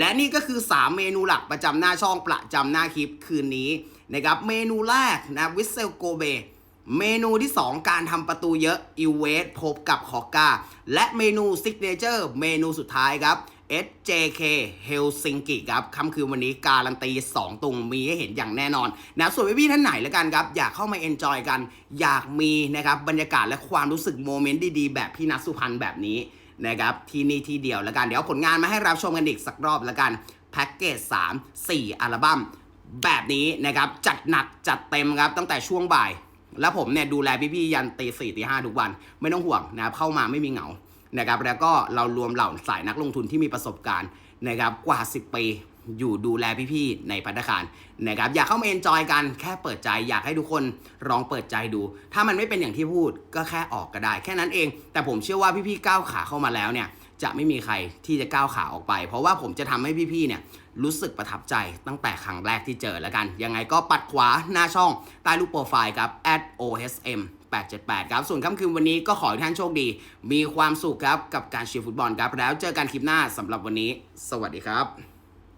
และนี่ก็คือ 3 เมนูหลักประจำหน้าช่องประจำหน้าคลิปคืนนี้นะครับเมนูแรกนะวิสเซลโกเบเมนูที่ 2 การทำประตูเยอะอิเวสพบกับฮอกกาและเมนูซิกเนเจอร์เมนูสุดท้ายครับ SJK Helsinki ครับค่ำคืนวันนี้การันตี 2 ตุงมีให้เห็นอย่างแน่นอนนะส่วนพี่ท่านไหนแล้วกันครับ อยากเข้ามาเอนจอยกัน อยากมีนะครับบรรยากาศและความรู้สึกโมเมนต์ดีๆ แบบพี่นัทสุพรรณแบบนี้ นะครับที่นี่ที่เดียวแล้วกัน เดี๋ยวผลงานมาให้รับชมกันอีกสักรอบแล้วกันแพ็กเกจ3 4 อัลบั้มแบบนี้นะครับจัดหนักจัดเต็มครับตั้งแต่ช่วงบ่าย แล้วผมเนี่ยดูแลพี่ๆยันตีสี่ตีห้าทุกวัน ไม่ต้องห่วงนะครับเข้ามาไม่มีเหงานะครับแล้วก็เรารวมเหล่าสายนักลงทุนที่มีประสบการณ์นะครับกว่า 10 ปี อยู่ดูแลพี่ๆในพัฒคารนะครับอยากเข้ามาเอนจอยกันแค่เปิดใจอยากให้ทุกคนลองเปิดใจดู ถ้ามันไม่เป็นอย่างที่พูดก็แค่ออกก็ได้ แค่นั้นเอง แต่ผมเชื่อว่าพี่ๆก้าวขาเข้ามาแล้วเนี่ยจะไม่มีใครที่จะก้าวขาออกไป เพราะว่าผมจะทำให้พี่ๆเนี่ยรู้สึกประทับใจตั้งแต่ครั้งแรกที่เจอแล้วกัน ยังไงก็ปัดขวาหน้าช่องใต้รูปโปรไฟล์ครับ @osm 878 ครับ ส่วนค่ำคืนวันนี้ก็ขอให้ท่านโชคดี มีความสุขครับ กับการเชียร์ฟุตบอลครับ แล้วเจอกันคลิปหน้าสำหรับวันนี้ สวัสดีครับ